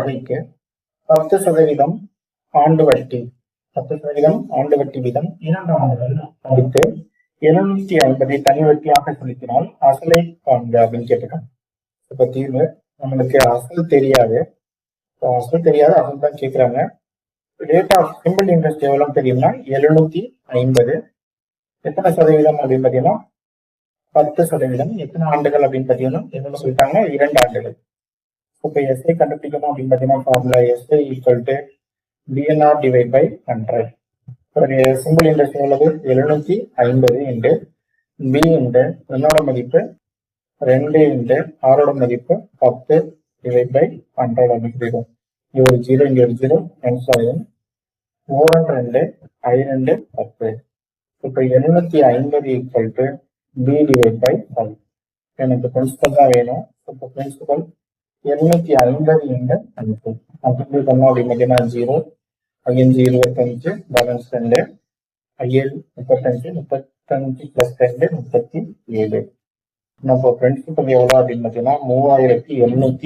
தொகைக்கு பத்து சதவீதம் ஆண்டு வட்டி பத்து சதவீதம் ஆண்டு வட்டி வீதம் இரண்டு ஆண்டுகள் அடுத்து எழுநூத்தி ஐம்பதை தனி வட்டியாக செலுத்தினால் அசலை காண்க அப்படின்னு கேட்டுக்கோங்க இப்ப தீர்வு நம்மளுக்கு அசல் தெரியாது. அசல் தெரியாது அசல் தான் கேட்கிறாங்க ரேட் ஆஃப் சிம்பிள் இன்ட்ரெஸ்ட் எவ்வளவு தெரியும்னா எழுநூத்தி ஐம்பது. எத்தனை சதவீதம் அப்படின்னு பார்த்தீங்கன்னா பத்து சதவீதம் எத்தனை ஆண்டுகள் அப்படின்னு பார்த்தீங்கன்னா என்னென்ன சொல்லிட்டாங்க இரண்டு ஆண்டுகள். இப்ப எஸ்ஐ கண்டுபிடிக்கணும் அப்படின்னு பாத்தீங்கன்னா formula SI equal to TNR divide by hundred simple interest எவ்வளவு? எழுநூத்தி ஐம்பது இன்ட்டு பி இன்ட்டு என்னோட மதிப்பு? ரெண்டு இன்ட்டு ஆரோட மதிப்பு பத்து டிவைட் பை ஹண்ட்ரட் அப்படிங்கிறோம் சொல்லிடும் ஒரு ஜீரோ இங்கே ஒரு ஜீரோ கேன்சல் ஆயிடும் ஓரன் ரெண்டு ஐ ரெண்டு பத்து. இப்போ எழுநூத்தி ஐம்பது equal to P divide by five எனக்கு பிரின்சிபல் தான் வேணும். இப்போ பிரின்சிபல் எழுநூத்தி ஐம்பது இன்டு அஞ்சு மல்டிப்ளை சொன்னோம் அப்படி மட்டும்தான் ஜீரோ ஐயஞ்சு இருபத்தஞ்சு பேலன்ஸ் ரெண்டு ஏழு முப்பத்தஞ்சு முப்பத்தஞ்சு பிளஸ் ரெண்டு முப்பத்தி ஏழு நம்ம பிரின்சிபல் எவ்வளோ அப்படின்னு பார்த்தீங்கன்னா மூவாயிரத்தி எழுநூத்தி